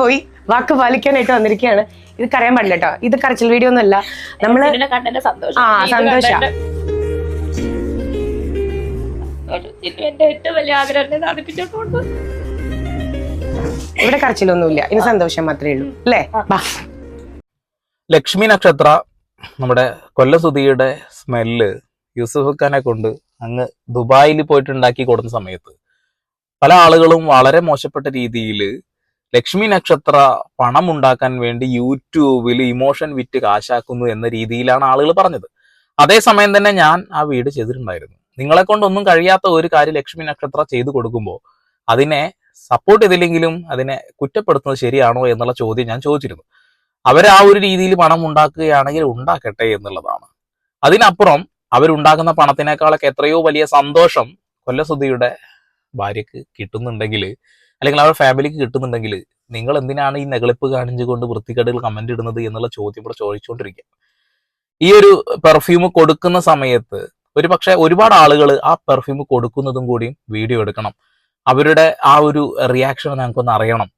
പോയി വാക്ക് പാലിക്കാനായിട്ട് വന്നിരിക്കുകയാണ് ഇത് കരയാൻ പാടില്ല കേട്ടോ ഇത് കരച്ചിൽ വീഡിയോ ഒന്നുമല്ല. നമ്മൾ ആ, സന്തോഷ. എന്റെ ഏറ്റവും വലിയ ആഗ്രഹം ഇവിടെ കരച്ചിലൊന്നുമില്ല. ഇനി സന്തോഷം മാത്രമേ ഉള്ളൂ. അല്ലേ? ലക്ഷ്മി നക്ഷത്ര നമ്മുടെ കൊല്ലസുതിയുടെ സ്മെല്ല് യൂസഫ് ഖാനെ കൊണ്ട് അങ്ങ് ദുബായിൽ പോയിട്ട് ഉണ്ടാക്കി കൊടുക്കുന്ന സമയത്ത് പല ആളുകളും വളരെ മോശപ്പെട്ട രീതിയിൽ ലക്ഷ്മി നക്ഷത്ര പണം ഉണ്ടാക്കാൻ വേണ്ടി യൂട്യൂബിൽ ഇമോഷൻ വിറ്റ് കാശാക്കുന്നു എന്ന രീതിയിലാണ് ആളുകൾ പറഞ്ഞത്. അതേസമയം തന്നെ ഞാൻ ആ വീട് ചെയ്തിട്ടുണ്ടായിരുന്നു. നിങ്ങളെ കൊണ്ടൊന്നും കഴിയാത്ത ഒരു കാര്യം ലക്ഷ്മി നക്ഷത്ര ചെയ്തു കൊടുക്കുമ്പോൾ അതിനെ സപ്പോർട്ട് ചെയ്തില്ലെങ്കിലും അതിനെ കുറ്റപ്പെടുത്തുന്നത് ശരിയാണോ എന്നുള്ള ചോദ്യം ഞാൻ ചോദിച്ചിരുന്നു. അവർ ആ ഒരു രീതിയിൽ പണം ഉണ്ടാക്കുകയാണെങ്കിൽ ഉണ്ടാക്കട്ടെ എന്നുള്ളതാണ്. അതിനപ്പുറം അവരുണ്ടാക്കുന്ന പണത്തിനേക്കാളൊക്കെ എത്രയോ വലിയ സന്തോഷം കൊല്ലസുധിയുടെ ഭാര്യക്ക് കിട്ടുന്നുണ്ടെങ്കിൽ അല്ലെങ്കിൽ അവരുടെ ഫാമിലിക്ക് കിട്ടുന്നുണ്ടെങ്കിൽ നിങ്ങൾ എന്തിനാണ് ഈ നെകളിപ്പ് കാണിച്ചുകൊണ്ട് വൃത്തികേടുകൾ കമന്റ് ഇടുന്നത് എന്നുള്ള ചോദ്യം ഇവിടെ ചോദിച്ചുകൊണ്ടിരിക്കുക. ഈ ഒരു പെർഫ്യൂം കൊടുക്കുന്ന സമയത്ത് ഒരു പക്ഷെ ഒരുപാട് ആളുകൾ ആ പെർഫ്യൂം കൊടുക്കുന്നതും കൂടിയും വീഡിയോ എടുക്കണം. അവരുടെ ആ ഒരു റിയാക്ഷൻ ഞങ്ങൾക്കൊന്ന് അറിയണം.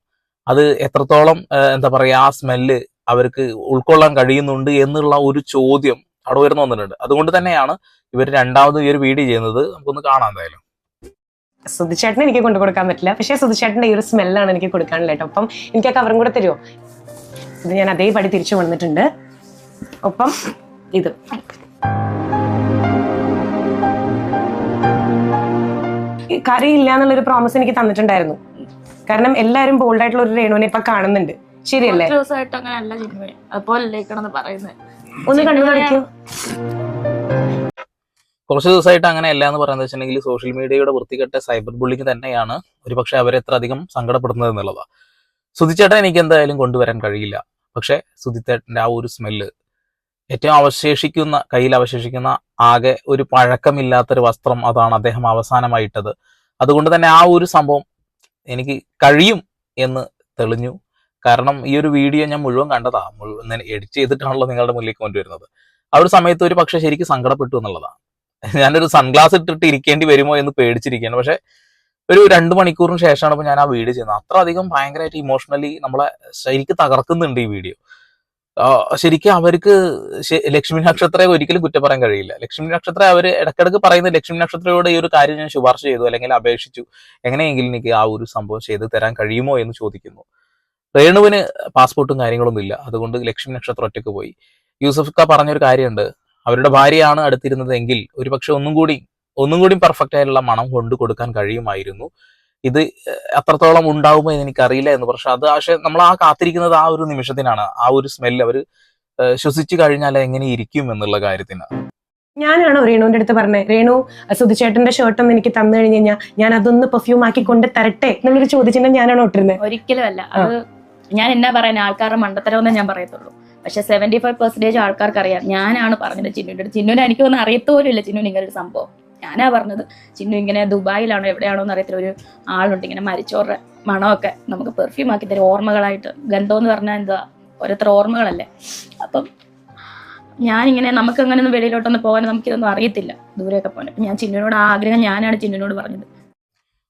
അത് എത്രത്തോളം എന്താ പറയുക ആ സ്മെല്ല് അവർക്ക് ഉൾക്കൊള്ളാൻ കഴിയുന്നുണ്ട് എന്നുള്ള ഒരു ചോദ്യം അവിടെ ഉയർന്നു വന്നിട്ടുണ്ട് അതുകൊണ്ട് തന്നെയാണ് ഇവർ രണ്ടാമത് ഈ ഒരു വീഡിയോ ചെയ്യുന്നത്. നമുക്കൊന്ന് കാണാം എന്തായാലും. സുധിച്ചേട്ടന് എനിക്ക് കൊണ്ടു കൊടുക്കാൻ പറ്റില്ല. പക്ഷേ സുധിച്ചേട്ടന്റെ ഈ ഒരു സ്മെല്ലാണ് എനിക്ക് കൊടുക്കാനുള്ള കേട്ടോ. അപ്പം എനിക്ക് ആ കവറും കൂടെ തരുമോ ഇത് ഞാൻ അതേപടി തിരിച്ചു വന്നിട്ടുണ്ട്. ഒപ്പം ഇത്. കറി ഇല്ല എന്നുള്ളൊരു പ്രോമിസ് എനിക്ക് തന്നിട്ടുണ്ടായിരുന്നു. കാരണം എല്ലാരും ബോൾഡ് ആയിട്ടുള്ള ഒരു രേണുവിനെ ഇപ്പൊ കാണുന്നുണ്ട്. ശരിയല്ലേ? ഒന്ന് കണ്ടു കുറച്ച് ദിവസമായിട്ട് അങ്ങനെ അല്ല എന്ന് പറയുന്നത് വെച്ചിട്ടുണ്ടെങ്കിൽ സോഷ്യൽ മീഡിയയുടെ വൃത്തികെട്ട സൈബർ ബുള്ളിങ് തന്നെയാണ്. ഒരുപക്ഷെ അവരെ എത്ര അധികം സങ്കടപ്പെടുന്നത് എന്നുള്ളതാണ് സുധിച്ചേട്ടൻ എനിക്ക് എന്തായാലും കൊണ്ടുവരാൻ കഴിയില്ല. പക്ഷെ സുധിച്ചേട്ടന്റെ ആ ഒരു സ്മെല്ല് ഏറ്റവും അവശേഷിക്കുന്ന കയ്യിൽ അവശേഷിക്കുന്ന ആകെ ഒരു പഴക്കമില്ലാത്തൊരു വസ്ത്രം അതാണ് അദ്ദേഹം അവസാനമായിട്ടത്. അതുകൊണ്ട് തന്നെ ആ ഒരു സംഭവം എനിക്ക് കഴിയും എന്ന് തെളിഞ്ഞു. കാരണം ഈ ഒരു വീഡിയോ ഞാൻ മുഴുവൻ കണ്ടതാ. മുഴുവൻ എഡിറ്റ് ചെയ്തിട്ടാണല്ലോ നിങ്ങളുടെ മുന്നിലേക്ക് കൊണ്ടുവരുന്നത്. ആ ഒരു സമയത്ത് ഒരു പക്ഷെ ശരിക്കും സങ്കടപ്പെട്ടു എന്നുള്ളതാണ് ഞാനൊരു സൺഗ്ലാസ് ഇട്ടിട്ട് ഇരിക്കേണ്ടി വരുമോ എന്ന് പേടിച്ചിരിക്കുകയാണ്. പക്ഷെ ഒരു രണ്ട് മണിക്കൂറിന് ശേഷമാണ് ഇപ്പൊ ഞാൻ ആ വീഡിയോ ചെയ്യുന്നത്. അത്ര അധികം ഭയങ്കരമായിട്ട് ഇമോഷണലി നമ്മളെ ശരിക്കും തകർക്കുന്നുണ്ട് ഈ വീഡിയോ. ശരിക്കും അവർക്ക് ലക്ഷ്മി നക്ഷത്രയെ ഒരിക്കലും കുറ്റം പറയാൻ കഴിയില്ല. ലക്ഷ്മി നക്ഷത്ര അവർ ഇടക്കിടക്ക് പറയുന്ന ലക്ഷ്മി നക്ഷത്രയോട് ഈ ഒരു കാര്യം ഞാൻ ശുപാർശ ചെയ്തു അല്ലെങ്കിൽ അപേക്ഷിച്ചു. എങ്ങനെയെങ്കിലും എനിക്ക് ആ ഒരു സംഭവം ചെയ്ത് തരാൻ കഴിയുമോ എന്ന് ചോദിക്കുന്നു. രേണുവിന് പാസ്പോർട്ടും കാര്യങ്ങളൊന്നും ഇല്ല അതുകൊണ്ട് ലക്ഷ്മി നക്ഷത്രം ഒറ്റയ്ക്ക് പോയി. യൂസഫ് ക പറഞ്ഞൊരു കാര്യമുണ്ട്. അവരുടെ ഭാര്യയാണ് അടുത്തിരുന്നത് എങ്കിൽ ഒരുപക്ഷെ ഒന്നും കൂടി ഒന്നും കൂടി പെർഫെക്റ്റ് ആയിട്ടുള്ള മണം കൊണ്ട് കൊടുക്കാൻ കഴിയുമായിരുന്നു. ഇത് അത്രത്തോളം ഉണ്ടാവുമോ എന്ന് എനിക്കറിയില്ല എന്ന് പക്ഷെ അത് പക്ഷെ നമ്മൾ ആ കാത്തിരിക്കുന്നത് ആ ഒരു നിമിഷത്തിനാണ്. ആ ഒരു സ്മെല്ല് അവർ ശ്വസിച്ചു കഴിഞ്ഞാൽ എങ്ങനെ ഇരിക്കും എന്നുള്ള കാര്യത്തിന് ഞാനാണോ രേണുവിന്റെ അടുത്ത് പറഞ്ഞത് രേണു സുധിച്ചേട്ടന്റെ ഷർട്ട് ഒന്ന് എനിക്ക് തന്നു കഴിഞ്ഞു കഴിഞ്ഞാൽ ഞാൻ അതൊന്ന് പെർഫ്യൂം ആക്കി കൊണ്ട് തരട്ടെ? എന്നുള്ളൊരു ചോദിച്ചിട്ട് ഞാനാണോ ഇട്ടിരുന്നത് ഒരിക്കലും അല്ല. അത് ഞാൻ എന്നാ പറയാൻ ആൾക്കാരുടെ മണ്ടത്തരമെന്നേ ഞാൻ പറയത്തുള്ളൂ. പക്ഷെ സെവന്റി ഫൈവ് പെർസെന്റേജ് ആൾക്കാർക്ക് അറിയാം ഞാനാണ് പറഞ്ഞത് ചിന്നുവിന്റെ അടുത്ത് ചിന്നുവിനെ എനിക്കൊന്നും അറിയത്തോലും ഇല്ല ചിന്നു ഇങ്ങനെ ഒരു സംഭവം. ഞാനാ പറഞ്ഞത് ചിന്നു ഇങ്ങനെ ദുബായിലാണോ എവിടെയാണോ എന്ന് അറിയത്തില്ല. ഒരു ആളുണ്ട് ഇങ്ങനെ മരിച്ചോറ് മണമൊക്കെ നമുക്ക് പെർഫ്യൂം ആക്കി തരും. ഓർമ്മകളായിട്ട്. ഗന്ധം എന്ന് പറഞ്ഞാൽ എന്താ? ഓരോരുത്തർ ഓർമ്മകളല്ലേ? അപ്പം ഞാനിങ്ങനെ നമുക്ക് അങ്ങനെ ഒന്ന് വെളിയിലോട്ടൊന്ന് പോകാൻ നമുക്കിതൊന്നും അറിയത്തില്ല. ദൂരെയൊക്കെ പോകാൻ. ഞാൻ ചിന്നുവിനോട് ആഗ്രഹം ഞാനാണ് ചിന്നുവിനോട് പറഞ്ഞത്.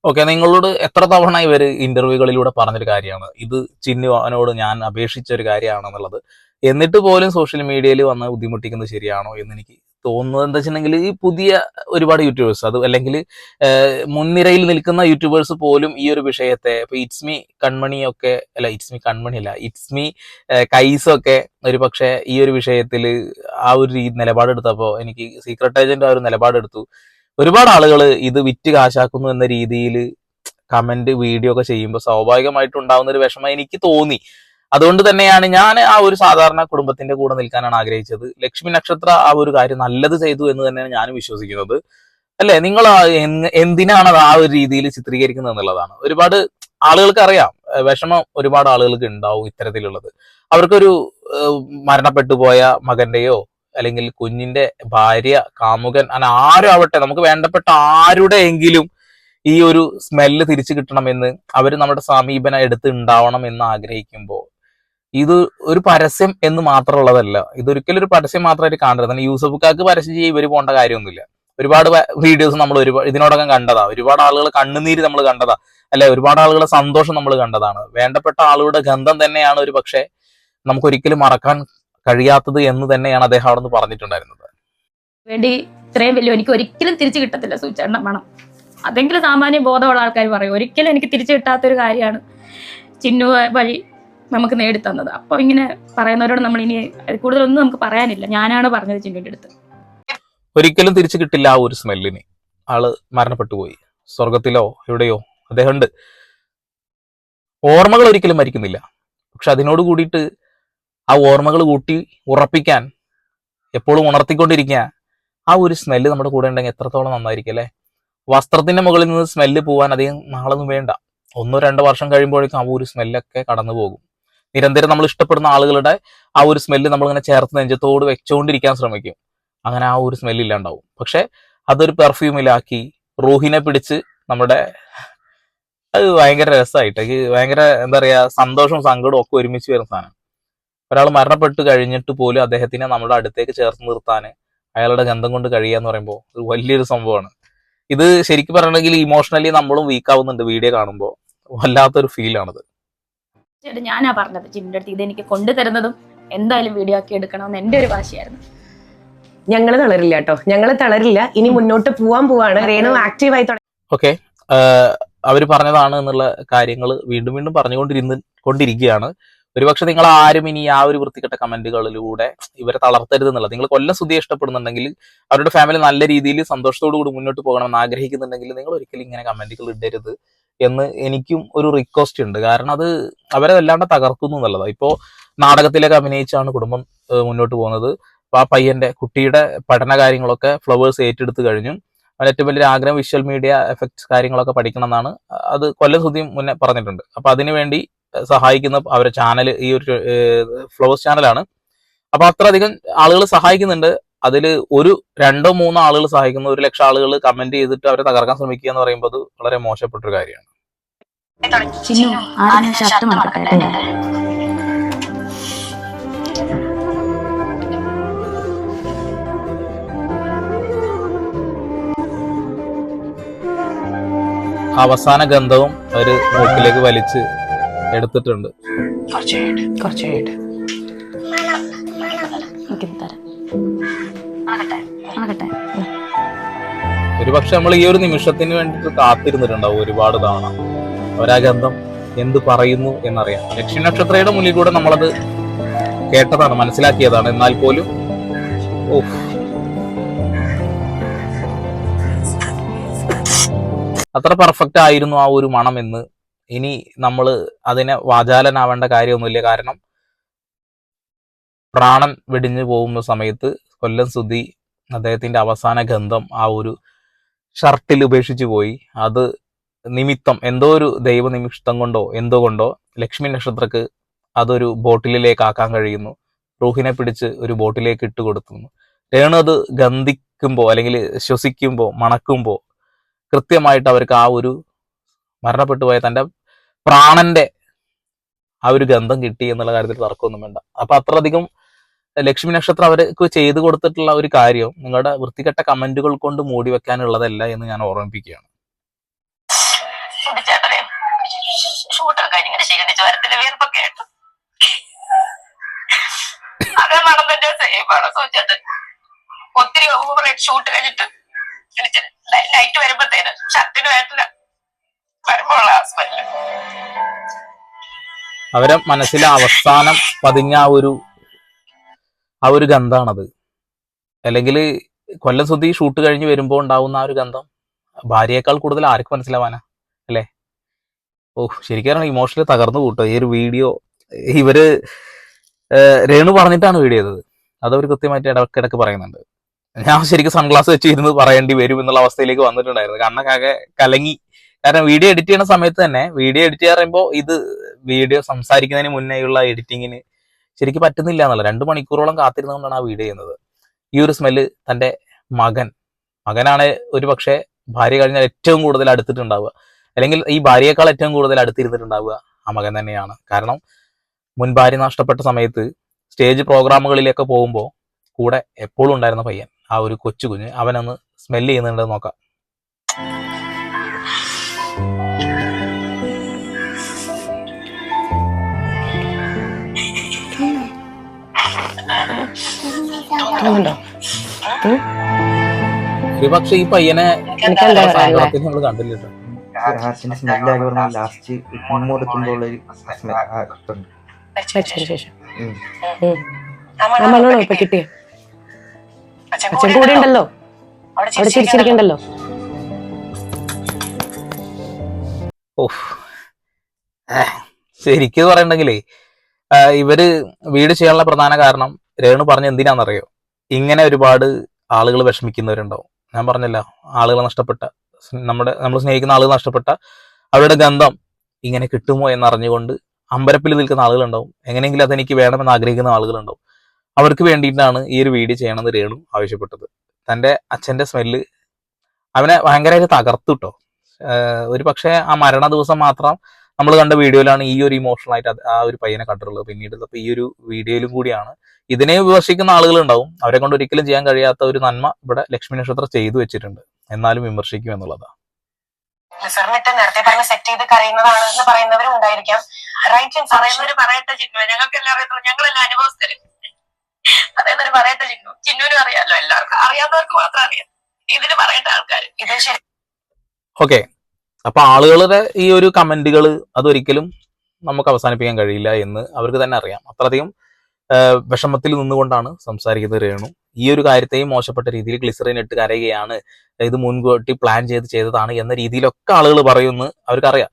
ഓക്കെ നിങ്ങളോട് എത്ര തവണ ഇവർ ഇന്റർവ്യൂകളിലൂടെ പറഞ്ഞൊരു കാര്യമാണ്? ഇത് ചിന്നു അവനോട് ഞാൻ അപേക്ഷിച്ച ഒരു കാര്യമാണെന്നുള്ളത്. എന്നിട്ട് പോലും സോഷ്യൽ മീഡിയയിൽ വന്ന് ബുദ്ധിമുട്ടിക്കുന്നത് ശരിയാണോ എന്ന് എനിക്ക് തോന്നുന്നത് എന്താ വെച്ചിട്ടുണ്ടെങ്കിൽ ഈ പുതിയ ഒരുപാട് യൂട്യൂബേഴ്സ് അത് അല്ലെങ്കിൽ മുൻനിരയിൽ നിൽക്കുന്ന യൂട്യൂബേഴ്സ് പോലും ഈ ഒരു വിഷയത്തെ ഇപ്പൊ ഇറ്റ്സ് മീ കൺമണിയൊക്കെ അല്ല ഇറ്റ്സ് മീ കൺമണി അല്ല ഇറ്റ്സ് മീ കൈസൊക്കെ ഒരു പക്ഷേ ഈ ഒരു വിഷയത്തിൽ ആ ഒരു രീതി നിലപാടെടുത്തപ്പോൾ എനിക്ക് സീക്രട്ട് ഏജന്റ് ആ ഒരു നിലപാടെടുത്തു. ഒരുപാട് ആളുകൾ ഇത് വിറ്റ് കാശാക്കുന്നു എന്ന രീതിയിൽ കമന്റ് വീഡിയോ ഒക്കെ ചെയ്യുമ്പോൾ സ്വാഭാവികമായിട്ട് ഉണ്ടാവുന്ന ഒരു വിഷമം എനിക്ക് തോന്നി. അതുകൊണ്ട് തന്നെയാണ് ഞാൻ ആ ഒരു സാധാരണ കുടുംബത്തിന്റെ കൂടെ നിൽക്കാനാണ് ആഗ്രഹിച്ചത്. ലക്ഷ്മി നക്ഷത്ര ആ ഒരു കാര്യം നല്ലത് ചെയ്തു എന്ന് തന്നെയാണ് ഞാൻ വിശ്വസിക്കുന്നത്. അല്ലെ? നിങ്ങൾ എന്തിനാണ് അത് ആ ഒരു രീതിയിൽ ചിത്രീകരിക്കുന്നത് എന്നുള്ളതാണ്. ഒരുപാട് ആളുകൾക്ക് അറിയാം. വിഷമം ഒരുപാട് ആളുകൾക്ക് ഉണ്ടാവും ഇത്തരത്തിലുള്ളത്. അവർക്കൊരു മരണപ്പെട്ടു പോയ മകന്റെയോ അല്ലെങ്കിൽ കുഞ്ഞിന്റെ ഭാര്യ കാമുകൻ അങ്ങനെ ആരും ആവട്ടെ നമുക്ക് വേണ്ടപ്പെട്ട ആരുടെയെങ്കിലും ഈ ഒരു സ്മെല്ല് തിരിച്ചു കിട്ടണമെന്ന് അവർ നമ്മുടെ സമീപനം എടുത്ത് ഉണ്ടാവണം എന്ന് ആഗ്രഹിക്കുമ്പോൾ ഇത് ഒരു പരസ്യം എന്ന് മാത്രമുള്ളതല്ല. ഇതൊരിക്കലും ഒരു പരസ്യം മാത്രമായിട്ട് കാണരുത്. യൂസഫുക്കാർക്ക് പരസ്യം ചെയ്യും ഇവർ പോകേണ്ട കാര്യമൊന്നുമില്ല. ഒരുപാട് വീഡിയോസ് നമ്മൾ ഒരുപാട് ഇതിനോടകം കണ്ടതാ. ഒരുപാട് ആളുകൾ കണ്ണുനീര് നമ്മൾ കണ്ടതാ. അല്ലെ ഒരുപാട് ആളുകളെ സന്തോഷം നമ്മൾ കണ്ടതാണ്. വേണ്ടപ്പെട്ട ആളുകളുടെ ഗന്ധം തന്നെയാണ് ഒരു പക്ഷേ നമുക്ക് ഒരിക്കലും മറക്കാൻ കഴിയാത്തത് എന്ന് തന്നെയാണ് അദ്ദേഹം അവിടെ നിന്ന് പറഞ്ഞിട്ടുണ്ടായിരുന്നത്. വേണ്ടി ഇത്രയും വലിയ എനിക്ക് ഒരിക്കലും തിരിച്ചു കിട്ടത്തില്ല സൂചേണ്ട മണം. അതെങ്കിലും സാമാന്യ ബോധമുള്ള ആൾക്കാർ പറയും. ഒരിക്കലും എനിക്ക് തിരിച്ചു കിട്ടാത്തൊരു കാര്യമാണ് ചിന്നു വഴി നമുക്ക് നേടിത്തന്നത്. അപ്പോൾ ഇങ്ങനെ പറയുന്നവരോട് നമ്മൾ ഇനി കൂടുതലൊന്നും നമുക്ക് പറയാനില്ല. ഞാനാണ് പറഞ്ഞത് ചിന്നുവിന്റെ അടുത്ത്. ഒരിക്കലും തിരിച്ചു കിട്ടില്ല ആ ഒരു സ്മെല്ലിന്. ആൾ മരണപ്പെട്ടു പോയി സ്വർഗത്തിലോ എവിടെയോ അദ്ദേഹം ഓർമ്മകൾ ഒരിക്കലും മരിക്കുന്നില്ല. പക്ഷെ അതിനോട് കൂടിയിട്ട് ആ ഓർമ്മകൾ കൂട്ടി ഉറപ്പിക്കാൻ എപ്പോഴും ഉണർത്തിക്കൊണ്ടിരിക്കുക ആ ഒരു സ്മെല്ല് നമ്മുടെ കൂടെ ഉണ്ടെങ്കിൽ എത്രത്തോളം നന്നായിരിക്കും അല്ലേ? വസ്ത്രത്തിന്റെ മുകളിൽ നിന്ന് സ്മെല്ല് പോവാൻ അധികം നാളൊന്നും വേണ്ട. ഒന്നോ രണ്ടോ വർഷം കഴിയുമ്പോഴേക്കും ആ ഒരു സ്മെല്ലൊക്കെ കടന്നു പോകും നിരന്തരം നമ്മൾ ഇഷ്ടപ്പെടുന്ന ആളുകളുടെ ആ ഒരു സ്മെല്ല് നമ്മളിങ്ങനെ ചേർത്ത് നെഞ്ചത്തോട് വെച്ചുകൊണ്ടിരിക്കാൻ ശ്രമിക്കും. അങ്ങനെ ആ ഒരു സ്മെല്ല് ഇല്ലാണ്ടാവും. പക്ഷെ അതൊരു പെർഫ്യൂമിലാക്കി റൂഹിനെ പിടിച്ച് നമ്മുടെ അത് ഭയങ്കര രസമായിട്ട് ഭയങ്കര എന്താ പറയാ സന്തോഷവും സങ്കടവും ഒക്കെ ഒരുമിച്ച് വരുന്ന സാധനം. ഒരാൾ മരണപ്പെട്ട് കഴിഞ്ഞിട്ട് പോലും അദ്ദേഹത്തിനെ നമ്മുടെ അടുത്തേക്ക് ചേർത്ത് നിർത്താൻ അയാളുടെ ഗന്ധം കൊണ്ട് കഴിയുക എന്ന് പറയുമ്പോൾ ഒരു വലിയൊരു സംഭവമാണ്. ഇത് ശരിക്കും പറയണമെങ്കിൽ ഇമോഷണലി നമ്മളും വീക്കാവുന്നുണ്ട് വീഡിയോ കാണുമ്പോൾ. വല്ലാത്തൊരു ഫീലാണത് ചേട്ടാ ഞാനാ പറഞ്ഞത് ജിമ്മിന്റെ അടുത്ത് ഇത് എനിക്ക് കൊണ്ടുതരുന്നതും എന്തായാലും വീഡിയോ ആക്കി എടുക്കണമെന്ന് എന്റെ ഒരു വാശിയായിരുന്നു. ഞങ്ങൾ തളരില്ല കേട്ടോ. ഞങ്ങൾ തളരില്ല. ഇനി മുന്നോട്ട് പോവാൻ പോവാണ്. രേണു ആക്റ്റീവായി തുടങ്ങി. ഓക്കെ അവർ പറഞ്ഞതാണ് എന്നുള്ള കാര്യങ്ങൾ വീണ്ടും വീണ്ടും പറഞ്ഞുകൊണ്ടിരുന്ന് കൊണ്ടിരിക്കുകയാണ്. ഒരുപക്ഷെ നിങ്ങൾ ആരും ഇനി ആ ഒരു വൃത്തികെട്ട കമന്റുകളിലൂടെ ഇവരെ തളർത്തരുത് എന്നുള്ളത് നിങ്ങൾ കൊല്ലം സുധിയെ ഇഷ്ടപ്പെടുന്നുണ്ടെങ്കിൽ അവരുടെ ഫാമിലി നല്ല രീതിയിൽ സന്തോഷത്തോടു കൂടി മുന്നോട്ട് പോകണമെന്ന് ആഗ്രഹിക്കുന്നുണ്ടെങ്കിൽ നിങ്ങൾ ഒരിക്കലും ഇങ്ങനെ കമന്റുകൾ ഇടരുത്. എന്ന് എനിക്കും ഒരു റിക്വസ്റ്റ് ഉണ്ട്. കാരണം അത് അവരെ വല്ലാണ്ട് തകർക്കുന്നു എന്നുള്ളതാണ് ഇപ്പോൾ നാടകത്തിലൊക്കെ അഭിനയിച്ചാണ് കുടുംബം മുന്നോട്ട് പോകുന്നത്. ആ പയ്യന്റെ കുട്ടിയുടെ പഠന കാര്യങ്ങളൊക്കെ ഫ്ലവേഴ്സ് ഏറ്റെടുത്ത് കഴിഞ്ഞു. അവൻ ഏറ്റവും വലിയ ആഗ്രഹം വിഷ്വൽ മീഡിയ എഫക്ട്സ് കാര്യങ്ങളൊക്കെ പഠിക്കണം എന്നാണ് അത് കൊല്ലം സുധിയും മുന്നേ പറഞ്ഞിട്ടുണ്ട്. അപ്പൊ അതിനുവേണ്ടി സഹായിക്കുന്ന അവരുടെ ചാനൽ ഈ ഒരു ഫ്ലവേഴ്സ് ചാനലാണ് അപ്പൊ അത്രയധികം ആളുകൾ സഹായിക്കുന്നുണ്ട്. അതിൽ ഒരു രണ്ടോ മൂന്നോ ആളുകൾ സഹായിക്കുന്ന ഒരു ലക്ഷം ആളുകൾ കമന്റ് ചെയ്തിട്ട് അവരെ തകർക്കാൻ ശ്രമിക്കുക എന്ന് പറയുമ്പോൾ അത് വളരെ മോശപ്പെട്ട ഒരു കാര്യമാണ് അവസാന ഗന്ധവും അവർ മൂക്കിലേക്ക് വലിച്ച് എടുത്തിട്ടുണ്ട്. കുറച്ച് കുറച്ചായിട്ട് എനിക്കിത് തരാം. ആകട്ടെ ഒരുപക്ഷെ നമ്മൾ ഈ ഒരു നിമിഷത്തിന് വേണ്ടിട്ട് കാത്തിരുന്നിട്ടുണ്ടാവും ഒരുപാട് തവണ. അവരാ ഗ്രന്ഥം എന്ത് പറയുന്നു എന്നറിയാം. ലക്ഷ്മി നക്ഷത്രയുടെ മുന്നിൽ കൂടെ നമ്മളത് കേട്ടതാണ് മനസ്സിലാക്കിയതാണ്. എന്നാൽ പോലും ഓ അത്ര പെർഫെക്റ്റ് ആയിരുന്നു ആ ഒരു മണം എന്ന് ഇനി നമ്മൾ അതിനെ വാചാലനാവേണ്ട കാര്യമൊന്നുമില്ല. കാരണം പ്രാണൻ വെടിഞ്ഞു പോകുന്ന സമയത്ത് കൊല്ലം സുധി അദ്ദേഹത്തിന്റെ അവസാന ഗന്ധം ആ ഒരു ഷർട്ടിൽ ഉപേക്ഷിച്ചു പോയി. അത് നിമിത്തം എന്തോ ഒരു ദൈവ കൊണ്ടോ എന്തോ കൊണ്ടോ ലക്ഷ്മി നക്ഷത്രക്ക് അതൊരു ബോട്ടിലേക്ക് ആക്കാൻ കഴിയുന്നു. റൂഹിനെ പിടിച്ച് ഒരു ബോട്ടിലേക്ക് ഇട്ട് കൊടുക്കുന്നു. രേണു അത് ഗന്ധിക്കുമ്പോൾ അല്ലെങ്കിൽ ശ്വസിക്കുമ്പോൾ മണക്കുമ്പോൾ കൃത്യമായിട്ട് അവർക്ക് ആ ഒരു മരണപ്പെട്ടു പോയ തന്റെ പ്രാണന്റെ ആ ഒരു ഗന്ധം കിട്ടി എന്നുള്ള കാര്യത്തിൽ തർക്കമൊന്നും വേണ്ട. അപ്പൊ അത്രയധികം ലക്ഷ്മി നക്ഷത്രം അവർക്ക് ചെയ്തു കൊടുത്തിട്ടുള്ള ഒരു കാര്യം നിങ്ങളുടെ വൃത്തികെട്ട കമന്റുകൾ കൊണ്ട് മൂടി വെക്കാനുള്ളതല്ല എന്ന് ഞാൻ ഓർമ്മിപ്പിക്കുകയാണ്. ഒത്തിരി ഓവറായിട്ട് ഷൂട്ട് കഴിഞ്ഞിട്ട് എനിക്ക് നൈറ്റ് വരുമ്പത്തേന് ഷർട്ടിന് വേണ്ടില്ല വരുമ്പോഴുള്ള ഹസ്ബൻഡ് അവരെ മനസ്സിലെ അവസാനം പതിഞ്ഞ ആ ഒരു ആ ഒരു ഗന്ധാണത്. അല്ലെങ്കിൽ കൊല്ലം സുധി ഷൂട്ട് കഴിഞ്ഞ് വരുമ്പോൾ ഉണ്ടാവുന്ന ആ ഒരു ഗന്ധം ഭാര്യയേക്കാൾ കൂടുതൽ ആർക്ക് മനസ്സിലാവാനാ? അല്ലേ? ഓ ശരിക്കും ഇമോഷണലി തകർന്നു കൂട്ടോ. ഈ ഒരു വീഡിയോ ഇവർ രേണു പറഞ്ഞിട്ടാണ് വീഡിയോ ചെയ്തത്. അത് അവർ കൃത്യമായിട്ട് ഇടക്കിടക്ക് പറയുന്നുണ്ട്. ഞാൻ ശരിക്കും സൺഗ്ലാസ് വെച്ച് ഇരുന്ന് പറയേണ്ടി വരും എന്നുള്ള അവസ്ഥയിലേക്ക് വന്നിട്ടുണ്ടായിരുന്നു. കണ്ണൊക്കെ കലങ്ങി. കാരണം വീഡിയോ എഡിറ്റ് ചെയ്യുന്ന സമയത്ത് തന്നെ വീഡിയോ എഡിറ്റ് ചെയ്യാറുമ്പോൾ ഇത് വീഡിയോ സംസാരിക്കുന്നതിന് മുന്നേയുള്ള എഡിറ്റിങ്ങിന് ശരിക്കും പറ്റുന്നില്ല എന്നുള്ള രണ്ട് മണിക്കൂറോളം കാത്തിരുന്നുകൊണ്ടാണ് ആ വീട് ചെയ്യുന്നത്. ഈ ഒരു സ്മെല്ല് തന്റെ മകൻ. മകനാണ് ഒരു പക്ഷേ ഭാര്യ കഴിഞ്ഞാൽ ഏറ്റവും കൂടുതൽ അടുത്തിട്ടുണ്ടാവുക. അല്ലെങ്കിൽ ഈ ഭാര്യയേക്കാൾ ഏറ്റവും കൂടുതൽ അടുത്തിരുന്നിട്ടുണ്ടാവുക ആ മകൻ തന്നെയാണ്. കാരണം മുൻ ഭാര്യ നഷ്ടപ്പെട്ട സമയത്ത് സ്റ്റേജ് പ്രോഗ്രാമുകളിലൊക്കെ പോകുമ്പോൾ കൂടെ എപ്പോഴും ഉണ്ടായിരുന്ന പയ്യൻ ആ ഒരു കൊച്ചു കുഞ്ഞ് അവനൊന്ന് സ്മെല്ല് ചെയ്യുന്നുണ്ടെന്ന് നോക്കാം. തോന്നുന്നുണ്ടോ ഉം? പക്ഷെ ഈ പയ്യനെ കണ്ടില്ല കേട്ടോ ഹാർട്ടിന്റെ സ്മെല്ലാകെ പറഞ്ഞാൽ ലാസ്റ്റ് ഇപ്പൊ കിട്ടിയ? അച്ഛൻ കൂടെ ഉണ്ടല്ലോ. അവിടെ ചിരിച്ചിരിക്കണ്ടല്ലോ. ഓഹ് ശരിക്കും പറയണ്ടെങ്കിലേ ഇവർ വീട് ചെയ്യാനുള്ള പ്രധാന കാരണം രേണു പറഞ്ഞ എന്തിനാണെന്നറിയോ ഇങ്ങനെ ഒരുപാട് ആളുകൾ വിഷമിക്കുന്നവരുണ്ടാവും. ഞാൻ പറഞ്ഞില്ല ആളുകൾ നഷ്ടപ്പെട്ട നമ്മുടെ നമ്മൾ സ്നേഹിക്കുന്ന ആളുകൾ നഷ്ടപ്പെട്ട അവരുടെ ഗന്ധം ഇങ്ങനെ കിട്ടുമോ എന്നറിഞ്ഞുകൊണ്ട് അമ്പരപ്പിൽ നിൽക്കുന്ന ആളുകളുണ്ടാവും. എങ്ങനെയെങ്കിലും അതെനിക്ക് വേണമെന്ന് ആഗ്രഹിക്കുന്ന ആളുകളുണ്ടാവും. അവർക്ക് വേണ്ടിയിട്ടാണ് ഈ ഒരു വീഡിയോ ചെയ്യണമെന്ന് രേണു ആവശ്യപ്പെട്ടത്. തന്റെ അച്ഛന്റെ സ്മെല്ല് അവനെ ഭയങ്കരമായിട്ട് തകർത്തു കേട്ടോ ഒരു പക്ഷേ ആ മരണ ദിവസം മാത്രം നമ്മൾ കണ്ട വീഡിയോയിലാണ് ഈ ഒരു ഇമോഷണൽ ആയിട്ട് ആ ഒരു പയ്യനെ കണ്ടിട്ടുള്ളത് പിന്നീട്. അപ്പോൾ ഈ ഒരു വീഡിയോയിലും കൂടിയാണ്. ഇതിനെ വിമർശിക്കുന്ന ആളുകളുണ്ടാവും. അവരെ കൊണ്ട് ഒരിക്കലും ചെയ്യാൻ കഴിയാത്ത ഒരു നന്മ ഇവിടെ ലക്ഷ്മി നക്ഷത്രം ചെയ്തു വെച്ചിട്ടുണ്ട്. എന്നാലും വിമർശിക്കും എന്നുള്ളതാണ് ലിസറിനിട്ട് നേരത്തെ പറഞ്ഞ് സെറ്റ് ചെയ്ത് കരയുന്നതാണ് എന്ന് പറയുന്നവരും ഉണ്ടായിരിക്കാം. റൈറ്റ് പറയട്ടെ ചിന്നു. ഞങ്ങൾക്ക് എല്ലാം അറിയത്തുള്ളൂ. ഞങ്ങളെല്ലാം അനുഭവസ്ഥര്. പറയുന്നവര് പറയട്ടെ ചിന്നു. ചിന്നുവിനും അറിയാലോ. എല്ലാവർക്കും അറിയാത്തവർക്ക് മാത്രം അറിയാം. ഇതിന് പറയട്ടെ ആൾക്കാർ ഇത് ശരി ഓക്കെ അപ്പൊ ആളുകളുടെ ഈ ഒരു കമന്റുകൾ അതൊരിക്കലും നമുക്ക് അവസാനിപ്പിക്കാൻ കഴിയില്ല എന്ന് അവർക്ക് തന്നെ അറിയാം. അത്രയധികം വിഷമത്തിൽ നിന്നുകൊണ്ടാണ് സംസാരിക്കുന്നത് രേണു. ഈ ഒരു കാര്യത്തെയും മോശപ്പെട്ട രീതിയിൽ ഗ്ലിസറിൻ ഇട്ട് കരയുകയാണ്. ഇത് മുൻകൂട്ടി പ്ലാൻ ചെയ്ത് ചെയ്തതാണ് എന്ന രീതിയിലൊക്കെ ആളുകൾ പറയുമെന്ന് അവർക്കറിയാം.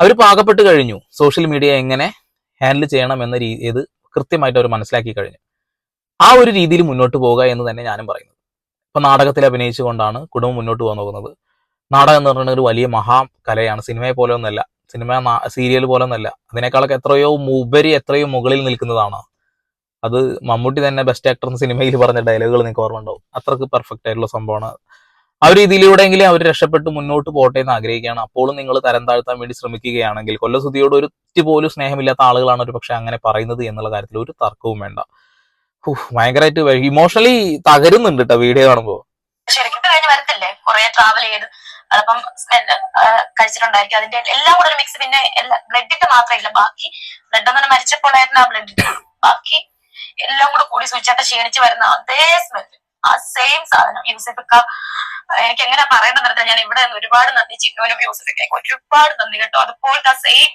അവർ പാകപ്പെട്ട് കഴിഞ്ഞു. സോഷ്യൽ മീഡിയ എങ്ങനെ ഹാൻഡിൽ ചെയ്യണം എന്ന രീതി ഇത് കൃത്യമായിട്ട് അവർ മനസ്സിലാക്കി കഴിഞ്ഞു. ആ ഒരു രീതിയിൽ മുന്നോട്ട് പോകുക എന്ന് തന്നെ ഞാനും പറയുന്നത് ഇപ്പൊ നാടകത്തിൽ അഭിനയിച്ചുകൊണ്ടാണ് കുടുംബം മുന്നോട്ട് പോകാൻ നോക്കുന്നത്. നാടകം എന്ന് പറയുന്നത് ഒരു വലിയ മഹാകലയാണ്. സിനിമയെ പോലെ ഒന്നല്ല സിനിമ സീരിയൽ പോലെ ഒന്നല്ല അതിനേക്കാളൊക്കെ എത്രയോ ഉപരി എത്രയോ മുകളിൽ നിൽക്കുന്നതാണ്. അത് മമ്മൂട്ടി തന്നെ ബെസ്റ്റ് ആക്ടർ എന്ന സിനിമയിൽ പറഞ്ഞ ഡയലോഗുകൾ നിങ്ങൾക്ക് ഓർമ്മ ഉണ്ടാവും. അത്രയ്ക്ക് പെർഫെക്റ്റ് ആയിട്ടുള്ള സംഭവമാണ്. ആ ഒരു രീതിയിലൂടെയെങ്കിലും അവർ രക്ഷപ്പെട്ട് മുന്നോട്ട് പോട്ടെ എന്ന് ആഗ്രഹിക്കുകയാണ്. അപ്പോഴും നിങ്ങൾ തരം താഴ്ത്താൻ വേണ്ടി ശ്രമിക്കുകയാണെങ്കിൽ കൊല്ലസുതിയോട് ഒരു പോലും സ്നേഹമില്ലാത്ത ആളുകളാണ് ഒരു പക്ഷെ അങ്ങനെ പറയുന്നത് എന്നുള്ള കാര്യത്തിൽ ഒരു തർക്കവും വേണ്ട. ഭയങ്കരമായിട്ട് ഇമോഷണലി തകരുന്നുണ്ട് കേട്ടോ വീഡിയോ കാണുമ്പോൾ ശരിക്കും കഴിഞ്ഞ് വരത്തില്ലേ? കുറെ ട്രാവൽ ചെയ്ത്. സ്മെല്ല് കഴിച്ചിട്ടുണ്ടായിരിക്കും. അതിന്റെ എല്ലാം കൂടെ ഒരു മിക്സ് പിന്നെ ബ്ലഡിന്റെ മാത്രമില്ല ബാക്കി ബ്ലഡ് അങ്ങനെ മരിച്ചപ്പോഴായിരുന്നു ആ ബ്ലഡിന്റെ ബാക്കി എല്ലാം കൂടെ കൂടി സ്വിച്ചായിട്ട് ക്ഷീണിച്ച് വരുന്ന അതേ സ്മെല്ല് ആ സെയിം സാധനം. യൂസിഫിക്ക എനിക്ക് എങ്ങനെ പറയേണ്ടത് നിർത്താൻ ഞാൻ ഇവിടെ ഒരുപാട് നന്ദി. ചിന്നുവിനും യൂസിഫിക്കും ഒരുപാട് നന്ദി കേട്ടോ. അതുപോലത്തെ സെയിം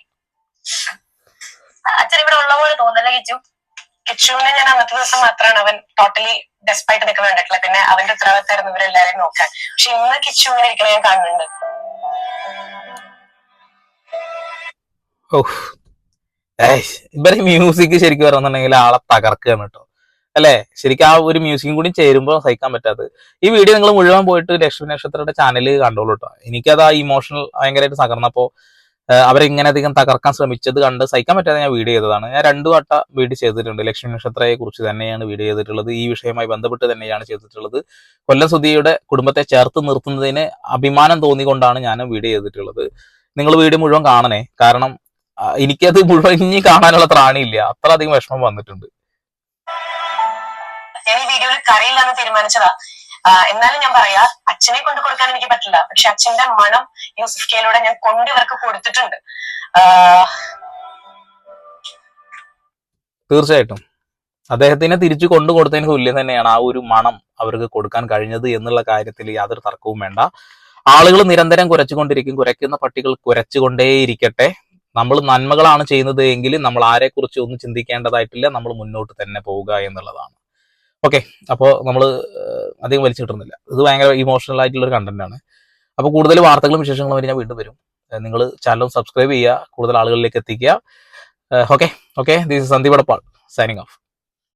അച്ഛൻ ഇവിടെ ഉള്ള പോലെ തോന്നല്ലേ കിച്ചു കിച്ചുവിനെ ഞാൻ അന്നത്തെ ദിവസം മാത്രമാണ് അവൻ ടോട്ടലി ഡെസ്പായിട്ട് നിൽക്കുന്ന കണ്ടിട്ടില്ല പിന്നെ അവന്റെ ഉത്തരവാദിത്തമായിരുന്നു ഇവരെല്ലാരെയും നോക്കാൻ. പക്ഷെ ഇന്ന് കിച്ചു ഇങ്ങനെ ഇരിക്കണ ഞാൻ കാണുന്നുണ്ട്. ഇവരെ മ്യൂസിക് ശരിക്കും പറയുന്നുണ്ടെങ്കിൽ ആളെ തകർക്കുകയാണ് കേട്ടോ. അല്ലേ? ശരിക്കും ആ ഒരു മ്യൂസിക്കും കൂടി ചേരുമ്പോൾ സഹിക്കാൻ പറ്റാത്തത് ഈ വീഡിയോ നിങ്ങൾ മുഴുവൻ പോയിട്ട് ലക്ഷ്മി നക്ഷത്രയുടെ ചാനൽ കണ്ടോളൂ കേട്ടോ. എനിക്കത് ആ ഇമോഷണൽ ഭയങ്കരമായിട്ട് തകർന്നപ്പോൾ അവരിങ്ങനെ അധികം തകർക്കാൻ ശ്രമിച്ചത് കണ്ട് സഹിക്കാൻ പറ്റാതെ ഞാൻ വീഡിയോ ചെയ്തതാണ്. ഞാൻ രണ്ടു വട്ട വീഡിയോ ചെയ്തിട്ടുണ്ട്. ലക്ഷ്മി നക്ഷത്രയെ കുറിച്ച് തന്നെയാണ് വീഡിയോ ചെയ്തിട്ടുള്ളത്. ഈ വിഷയവുമായി ബന്ധപ്പെട്ട് തന്നെയാണ് ചെയ്തിട്ടുള്ളത്. കൊല്ലം സുധിയുടെ കുടുംബത്തെ ചേർത്ത് നിർത്തുന്നതിന് അഭിമാനം തോന്നിക്കൊണ്ടാണ് ഞാൻ വീഡിയോ ചെയ്തിട്ടുള്ളത്. നിങ്ങൾ വീഡിയോ മുഴുവൻ കാണണേ. കാരണം എനിക്കത് മുഴുവൻ ഇനി കാണാനുള്ള ത്രാണിയില്ല. അത്ര അധികം വിഷമം വന്നിട്ടുണ്ട്. ഞാൻ ഈ വീഡിയോയിൽ കറിയില്ലാന്ന് തീരുമാനിച്ചതാ. എന്നാലും ഞാൻ പറയാ അച്ഛനെ കൊണ്ട് കൊടുക്കാൻ എനിക്ക് പറ്റില്ല. പക്ഷെ അച്ഛന്റെ മണം യൂസഫ് കെയിലൂടെ ഞാൻ കൊണ്ട് ഇവർക്ക് കൊടുത്തിട്ടുണ്ട്. തീർച്ചയായിട്ടും. അദ്ദേഹത്തിനെ തിരിച്ചു കൊണ്ടു കൊടുത്തതിന് തുല്യം തന്നെയാണ് ആ ഒരു മണം അവർക്ക് കൊടുക്കാൻ കഴിഞ്ഞത് എന്നുള്ള കാര്യത്തിൽ യാതൊരു തർക്കവും വേണ്ട. ആളുകൾ നിരന്തരം കുറച്ചുകൊണ്ടിരിക്കും കുരയ്ക്കുന്ന പട്ടികൾ കുറച്ചുകൊണ്ടേയിരിക്കട്ടെ നമ്മൾ നന്മകളാണ് ചെയ്യുന്നത് എങ്കിൽ നമ്മൾ ആരെക്കുറിച്ച് ഒന്നും ചിന്തിക്കേണ്ടതായിട്ടില്ല നമ്മൾ മുന്നോട്ട് തന്നെ പോവുക എന്നുള്ളതാണ്. ഓക്കെ അപ്പോൾ നമ്മൾ അധികം വലിച്ചു കിട്ടുന്നില്ല. ഇത് ഭയങ്കര ഇമോഷണൽ ആയിട്ടുള്ള ഒരു കണ്ടന്റ് ആണ്. അപ്പോൾ കൂടുതൽ വാർത്തകളും വിശേഷങ്ങളും വരെ ഞാൻ വീണ്ടും വരും. നിങ്ങൾ ചാനൽ സബ്സ്ക്രൈബ് ചെയ്യുക കൂടുതൽ ആളുകളിലേക്ക് എത്തിക്കുക. Okay okay this Sandeep Adappal signing off